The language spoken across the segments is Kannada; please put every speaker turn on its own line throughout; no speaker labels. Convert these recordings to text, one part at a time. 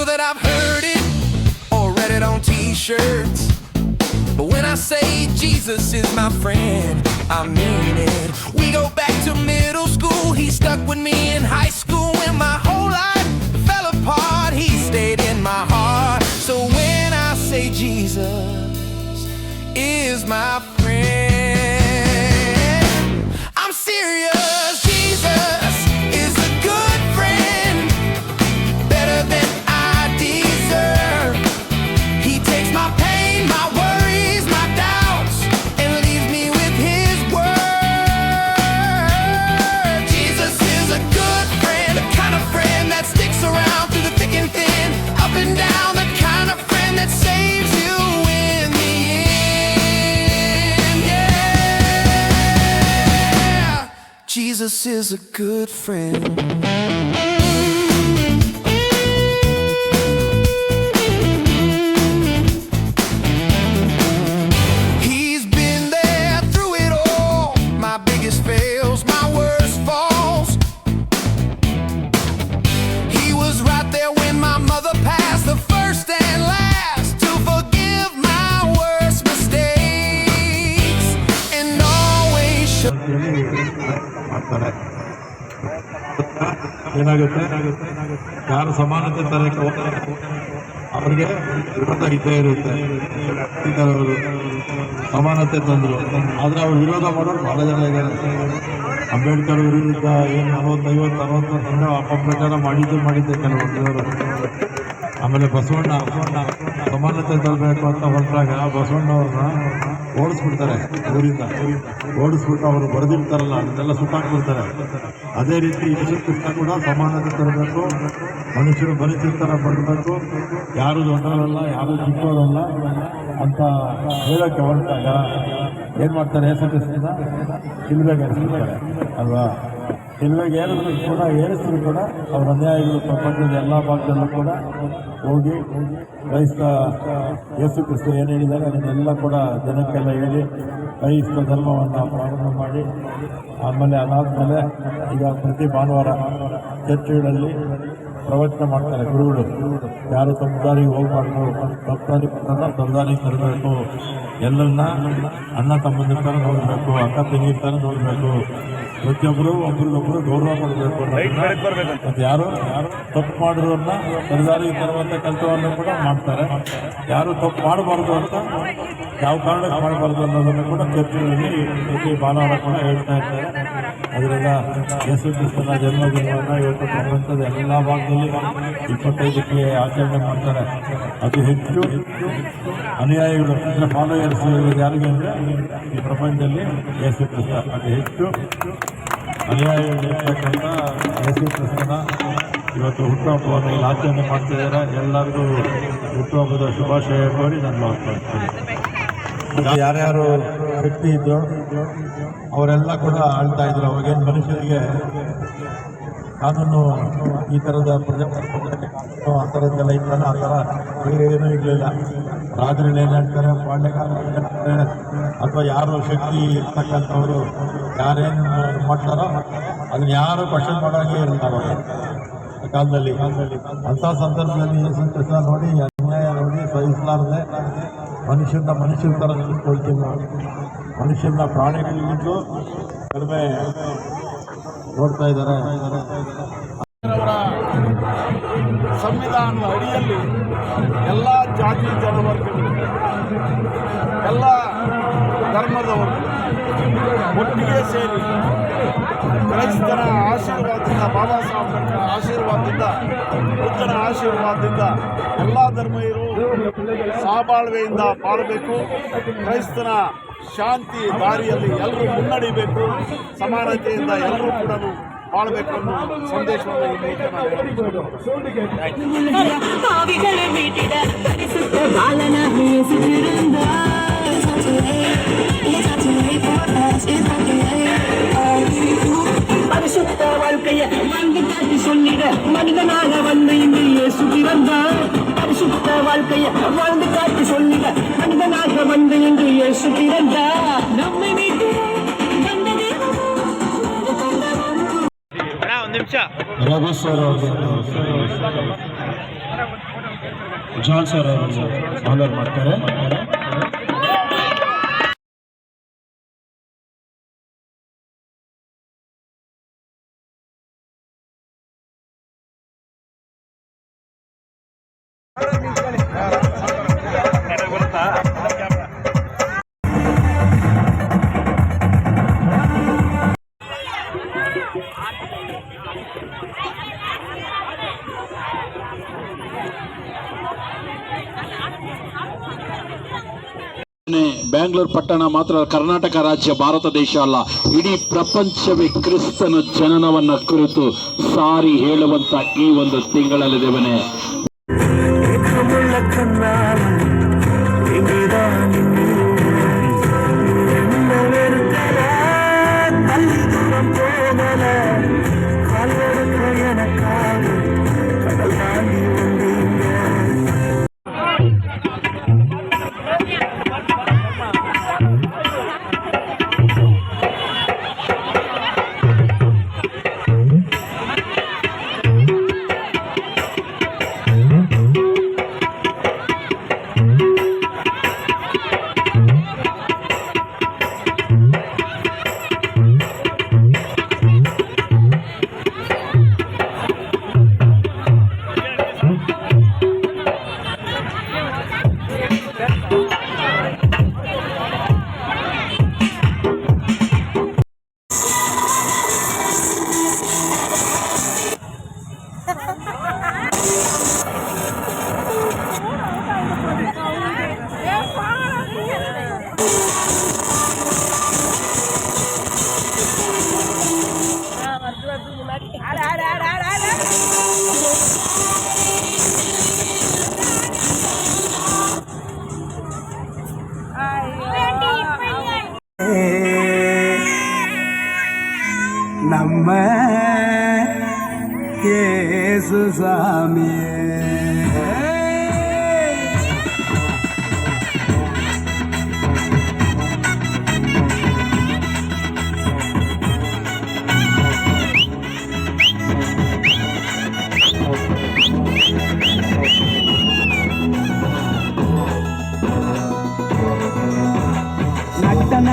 sure that I've heard it or read it on t shirts. But when I say Jesus is my friend, I mean it. We go back to middle school, he stuck with me in high school, when my whole life fell apart. He stayed in my heart. So when I say Jesus is my friend, is a good friend.
ಮಾಡ್ತಾರೆ ಏನಾಗುತ್ತೆ? ಯಾರು ಸಮಾನತೆ ತರಕ್ಕೆ ಹೋಗ್ತಾರೆ? ಅವರಿಗೆ ವಿರೋಧ ಇದ್ದೇ ಇರುತ್ತೆ. ಸಮಾನತೆ ತಂದರು. ಆದರೆ ಅವ್ರು ವಿರೋಧ ಮಾಡೋರು ಬಹಳ ಜನ ಇದ್ದಾರೆ. ಅಂಬೇಡ್ಕರ್ ವಿರುದ್ಧ ಏನು ನಲವತ್ತೈವತ್ತು, ಅರವತ್ತು ಅಪಪ್ರಚಾರ ಮಾಡಿದ್ದು ಮಾಡಿದ್ದೆ ಕೆಲವರು ಆಮೇಲೆ ಬಸವಣ್ಣ, ಸಮಾನತೆ ತರಬೇಕು ಅಂತ ಹೊರಟಾಗ ಬಸವಣ್ಣವ್ರನ್ನ ಓಡಿಸ್ಬಿಡ್ತಾರೆ ಊರಿಂದ. ಓಡಿಸ್ಬಿಟ್ಟು ಅವರು ಬರೆದಿರ್ತಾರಲ್ಲ, ಅದನ್ನೆಲ್ಲ ಸುಟ್ಟಾಕ್ಬಿಡ್ತಾರೆ ಅದೇ ರೀತಿ ಯೇಸು ಕೃಷ್ಣ ಕೂಡ ಸಮಾನತೆ ತರಬೇಕು, ಮನುಷ್ಯರು ಥರ ಬರಬೇಕು. ಯಾರು ದೊಡ್ಡವರಲ್ಲ, ಯಾರು ಚಿಕ್ಕವರಲ್ಲ ಅಂತ ಹೇಳೋಕ್ಕೆ ಹೊರಟಾಗ ಏನು ಮಾಡ್ತಾರೆ ಯೇಸು ಶಿಲ್ಬೆಗೆ ಏರಿಸ್ಬಿಡ್ತಾರೆ ಅಲ್ವಾ? ಶಿಲ್ಬೆಗೆ ಏರಿದ್ರು ಕೂಡ ಏರಿಸಿದ್ರು ಕೂಡ ಅವ್ರ ಅನ್ಯಾಯಗಳು ಪ್ರಪಂಚದ ಎಲ್ಲ ಭಾಗದಲ್ಲೂ ಕೂಡ ಹೋಗಿ ಕ್ರೈಸ್ತ ಯೇಸು ಕ್ರಿಸ್ತ ಏನು ಹೇಳಿದ್ದಾರೆ ಅದನ್ನೆಲ್ಲ ಕೂಡ ಜನಕ್ಕೆಲ್ಲ ಹೇಳಿ ಕ್ರೈಸ್ತ ಧರ್ಮವನ್ನು ಪ್ರಾರಂಭ ಮಾಡಿ, ಆಮೇಲೆ ಅದಾದಮೇಲೆ ಈಗ ಪ್ರತಿ ಭಾನುವಾರ ಚರ್ಚೆಗಳಲ್ಲಿ ಪ್ರವಚನ ಮಾಡ್ತಾರೆ ಗುರುಗಳು. ಯಾರು ತಮ್ಮ ದಾರಿಗೆ ಹೋಗ್ಬಾರ್ದು ತಮ್ಮ ದಾರಿ ದಾರಿಗೆ ತರಬೇಕು ಎಲ್ಲರನ್ನ ಅಣ್ಣ ತಮ್ಮಂದಿರ ಥರ ನೋಡಬೇಕು ಅಕ್ಕ ತಂಗಿ ಥರ ನೋಡಬೇಕು ಪ್ರತಿಯೊಬ್ಬರು ಒಬ್ರಿಗೊಬ್ರು ಗೌರವ ಕೊಡಬೇಕು ಮತ್ತೆ ಯಾರು ಯಾರು ತಪ್ಪು ಮಾಡಿರೋರ್ನ ಸರಿದಾರಿಗೆ ತರುವಂತ ಕೆಲಸವನ್ನು ಕೂಡ ಮಾಡ್ತಾರೆ. ಯಾರು ತಪ್ಪು ಮಾಡಬಾರ್ದು ಅಂತ ಯಾವ ಕಾರಣಕ್ಕೆ ಮಾಡಬಾರ್ದು ಅನ್ನೋದನ್ನು ಕೂಡ ಚರ್ಚೆಗಳಲ್ಲಿ ಪ್ರತಿ ಭಾನುವಾರ ಕೂಡ ಹೇಳ್ತಾ ಇರ್ತಾರೆ ಅದರಿಂದ ಯೇಸು ಕ್ರಿಸ್ತನ ಜನ್ಮದಿನವನ್ನು ಇವತ್ತು ಪ್ರಪಂಚದ ಎಲ್ಲ ಭಾಗದಲ್ಲಿ ಇಪ್ಪತ್ತೈದಕ್ಕೆ ಆಚರಣೆ ಮಾಡ್ತಾರೆ. ಅತಿ ಹೆಚ್ಚು ಅನುಯಾಯಿಗಳು, ಅಂದರೆ ಫಾಲೋಯರ್ಸ್ ಯಾರಿಗೆ ಅಂದರೆ ಈ ಪ್ರಪಂಚದಲ್ಲಿ ಯೇಸು ಕ್ರಿಸ್ತ ಅತಿ ಹೆಚ್ಚು ಅನುಯಾಯಿಗಳು ಇರ್ತಕ್ಕಂಥ ಯೇಸು ಕ್ರಿಸ್ತನ ಇವತ್ತು ಹುಟ್ಟುಹಬ್ಬವನ್ನು ಇಲ್ಲಿ ಆಚರಣೆ ಮಾಡ್ತಿದ್ದಾರೆ ಎಲ್ಲರಿಗೂ ಹುಟ್ಟುಹಬ್ಬದ ಶುಭಾಶಯ ಕೋರಿ ನಾನು ಮಾತಾಡ್ತೀನಿ ಯಾರ್ಯಾರು ವ್ಯಕ್ತಿ ಇದ್ದು ಅವರೆಲ್ಲ ಕೂಡ ಆಳ್ತಾ ಇದ್ರು. ಅವಾಗೇನು ಮನುಷ್ಯರಿಗೆ ಕಾನೂನು ಈ ಥರದ ಪ್ರಜಾಪ್ರಭುತ್ವದಲ್ಲಿ ಕಾನೂನು ಆ ಥರದ್ದೆಲ್ಲ ಇತ್ತಲ್ಲ, ಆ ಥರ ಏನೂ ಇರಲಿಲ್ಲ. ರಾಜರುಗಳು ಏನು ಹೇಳ್ತಾರೆ? ಪಾಳ್ಯಗಾರ ಏನ್ ಅಥವಾ ಯಾರು ಶಕ್ತಿ ಇರ್ತಕ್ಕಂಥವ್ರು ಯಾರೇನು ಮಾಡ್ತಾರೋ ಅದನ್ನ ಯಾರು ಕ್ವಶನ್ ಮಾಡೋಕೆ ಇರಲಿಲ್ಲ ಕಾಲದಲ್ಲಿ. ಅಂಥ ಸಂದರ್ಭದಲ್ಲಿ ಯೇಸು ನೋಡಿ, ಅನ್ಯಾಯ ನೋಡಿ, ಸಹಿಸಲಾರದೆ ಮನುಷ್ಯನ ಮನುಷ್ಯನ ಥರ ನಾವು ಮನುಷ್ಯನ ಪ್ರಾಣಿಗಳಿಗಿಂತಲೂ ಕಡಿಮೆ ನೋಡ್ತಾ ಇದ್ದಾರೆ.
ಸಂವಿಧಾನದ ಅಡಿಯಲ್ಲಿ ಎಲ್ಲ ಜಾತಿ ಜನವರ್ಗಗಳು, ಎಲ್ಲ ಧರ್ಮದವರು ಒಟ್ಟಿಗೆ ಸೇರಿ ಕ್ರೈಸ್ತರ ಆಶೀರ್ವಾದದಿಂದ, ಬಾಬಾ ಸಾಹೇಬ್ ಆಶೀರ್ವಾದದಿಂದ ಬುದ್ಧನ ಆಶೀರ್ವಾದದಿಂದ ಎಲ್ಲ ಧರ್ಮೀಯರು ಸಹಬಾಳ್ವೆಯಿಂದ ಬಾಳಬೇಕು. ಕ್ರೈಸ್ತನ ಶಾಂತಿ ದಾರಿಯಲ್ಲಿ ಎಲ್ಲರೂ ಮುನ್ನಡಿಬೇಕು ಸಮಾನತೆಯಿಂದ ಎಲ್ಲರೂ ಕೂಡ ಬಾಳಬೇಕು ಅನ್ನೋ ಸಂದೇಶವನ್ನು ಈ ಮೂಲಕ ನಾನು ಹೇಳ್ತೀನಿ.
பாவிகளை மீட்டிட பரிசுத்த பாலன இயேசுவிருந்த பரிசுத்த வாழ்க்கைய வாழ்ந்து காட்டி சொல்லிட மனிதனாக வந்து இங்கு இயேசு பிறந்தார் பரிசுத்த வாழ்க்கைய வாழ்ந்து காட்டி சொல்லிட மனிதனாக வந்து இங்கு இயேசு பிறந்தார் நம்மை மீட்டு வந்த தேவனோ,
ರಘು ಸರ್ ಅವರು ಜಾನ್ ಸರ್ ಅವರು ಆನರ್ ಮಾಡ್ತಾರೆ
Bangalore ಪಟ್ಟಣ ಮಾತ್ರ ಕರ್ನಾಟಕ ರಾಜ್ಯ, ಭಾರತ ದೇಶ ಅಲ್ಲ. ಇಡೀ ಪ್ರಪಂಚವೇ ಕ್ರಿಸ್ತನ ಜನನವನ್ನ ಕುರಿತು ಸಾರಿ ಹೇಳುವಂತ ಈ ಒಂದು ತಿಂಗಳಲ್ಲಿದೆ ಮನೆ
நம்ம இயேசு சாமியே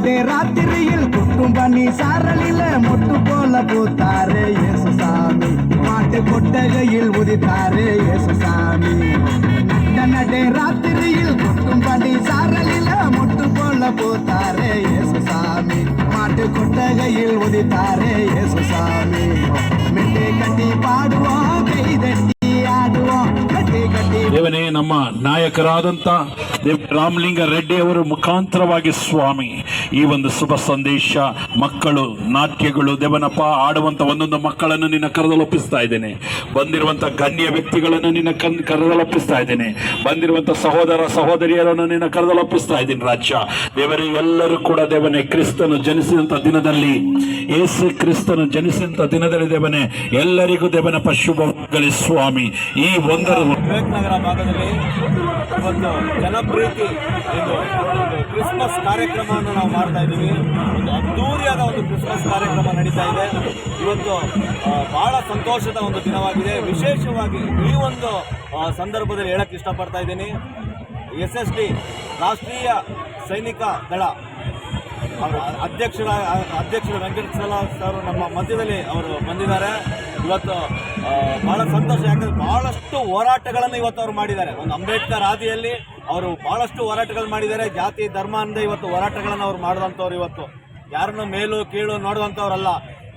நடு ராத்திரியில் குட்டும் பண்ணி சாரலில மொட்டு போல பூத்தாரே இயேசுசாமி மாட்டு கொட்டகையில் உதித்தாரே இயேசுசாமி நட்ட நடு ராத்திரியில் குட்டும் பண்ணி சாரலில மொட்டு போல பூத்தாரே இயேசுசாமி மாட்டு கொட்டகையில் உதித்தாரே இயேசுசாமி மெட்டு கட்டி பாடுவோம் கை தட்டி ஆடுவோம் கட்டி கட்டி
ದೇವನೇ ನಮ್ಮ ನಾಯಕರಾದಂತ ದೇವ್ ರಾಮಲಿಂಗ ರೆಡ್ಡಿ ಅವರ ಮುಖಾಂತರವಾಗಿ ಸ್ವಾಮಿ ಈ ಒಂದು ಶುಭ ಸಂದೇಶ, ಮಕ್ಕಳು, ನಾಟ್ಯಗಳು, ದೇವನಪ್ಪ ಆಡುವಂತ ಒಂದೊಂದು ಮಕ್ಕಳನ್ನು ನಿನ್ನ ಕರೆದಲೊಪ್ಪಿಸ್ತಾ ಇದ್ದೇನೆ. ಬಂದಿರುವಂತ ಗಣ್ಯ ವ್ಯಕ್ತಿಗಳನ್ನು ನಿನ್ನ ಕನ್ ಕರೆದಲೊಪ್ಪಿಸ್ತಾ ಇದ್ದೇನೆ. ಬಂದಿರುವಂತ ಸಹೋದರ, ಸಹೋದರಿಯರನ್ನು ನಿನ್ನ ಕರೆದಲೊಪ್ಪಿಸ್ತಾ ಇದ್ದೀನಿ ರಾಜ್ಯ. ದೇವರೇ, ಎಲ್ಲರೂ ಕೂಡ ದೇವನೇ, ಕ್ರಿಸ್ತನು ಜನಿಸಿದಂತ ದಿನದಲ್ಲಿ, ಏಸು ಕ್ರಿಸ್ತನು ಜನಿಸಿದಂತ ದಿನದಲ್ಲಿ ದೇವನೇ, ಎಲ್ಲರಿಗೂ ದೇವನ ಶುಭವಾಗಲಿ ಸ್ವಾಮಿ. ಈ ಒಂದರ
ವಿವೇಕ್ ನಗರ ಭಾಗದಲ್ಲಿ ಒಂದು ಜನಪ್ರೀತಿ ಕ್ರಿಸ್ಮಸ್ ಕಾರ್ಯಕ್ರಮವನ್ನು ನಾವು ಮಾಡ್ತಾ ಇದ್ದೀವಿ. ಒಂದು ಅದ್ಧೂರಿಯಾದ ಒಂದು ಕ್ರಿಸ್ಮಸ್ ಕಾರ್ಯಕ್ರಮ ನಡೀತಾ ಇದೆ. ಇವತ್ತು ಬಹಳ ಸಂತೋಷದ ಒಂದು ದಿನವಾಗಿದೆ. ವಿಶೇಷವಾಗಿ ಈ ಒಂದು ಸಂದರ್ಭದಲ್ಲಿ ಹೇಳಕ್ಕೆ ಇಷ್ಟಪಡ್ತಾ ಇದ್ದೀನಿ. ಎಸ್ ಎಸ್ ಡಿ ರಾಷ್ಟ್ರೀಯ ಸೈನಿಕ ದಳ. ಅಧ್ಯಕ್ಷರ, ಅಧ್ಯಕ್ಷರು ವೆಂಕಟೇಶ್ವರ ಸರ್ ನಮ್ಮ ಮಧ್ಯದಲ್ಲಿ ಅವರು ಬಂದಿದ್ದಾರೆ. ಇವತ್ತು ಬಹಳ ಸಂತೋಷ. ಯಾಕಂದ್ರೆ ಬಹಳಷ್ಟು ಹೋರಾಟಗಳನ್ನು ಇವತ್ತು ಅವರು ಮಾಡಿದ್ದಾರೆ. ಒಂದು ಅಂಬೇಡ್ಕರ್ ಹಾದಿಯಲ್ಲಿ ಅವರು ಬಹಳಷ್ಟು ಹೋರಾಟಗಳು ಮಾಡಿದ್ದಾರೆ. ಜಾತಿ, ಧರ್ಮ ಅಂದ ಇವತ್ತು ಹೋರಾಟಗಳನ್ನು ಅವ್ರು ಮಾಡಿದಂಥವ್ರು ಇವತ್ತು. ಯಾರನ್ನು ಮೇಲು, ಕೀಳು ನೋಡುವಂಥವ್ರಲ್ಲ.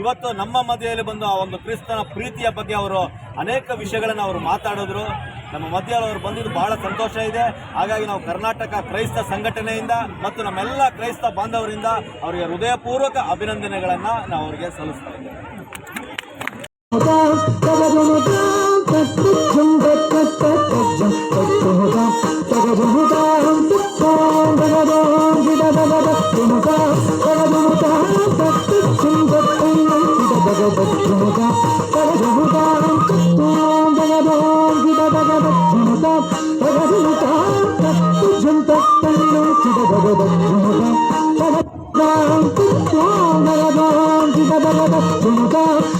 ಇವತ್ತು ನಮ್ಮ ಮಧ್ಯದಲ್ಲಿ ಬಂದು ಆ ಒಂದು ಕ್ರಿಸ್ತನ ಪ್ರೀತಿಯ ಬಗ್ಗೆ ಅವರು ಅನೇಕ ವಿಷಯಗಳನ್ನು ಅವರು ಮಾತಾಡಿದ್ರು. ನಮ್ಮ ಮಧ್ಯದಲ್ಲಿ ಅವರು ಬಂದಿದ್ದು ಬಹಳ ಸಂತೋಷ ಇದೆ. ಹಾಗಾಗಿ ನಾವು ಕರ್ನಾಟಕ ಕ್ರೈಸ್ತ ಸಂಘಟನೆಯಿಂದ ಮತ್ತು ನಮ್ಮೆಲ್ಲ ಕ್ರೈಸ್ತ ಬಾಂಧವರಿಂದ ಅವರಿಗೆ ಹೃದಯಪೂರ್ವಕ ಅಭಿನಂದನೆಗಳನ್ನು ನಾವು ಅವರಿಗೆ ಸಲ್ಲಿಸ್ತಾ ಇದ್ದೇವೆ. Don't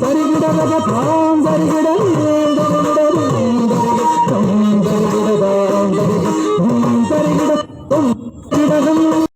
சரிகிடவக bomb சரிகிட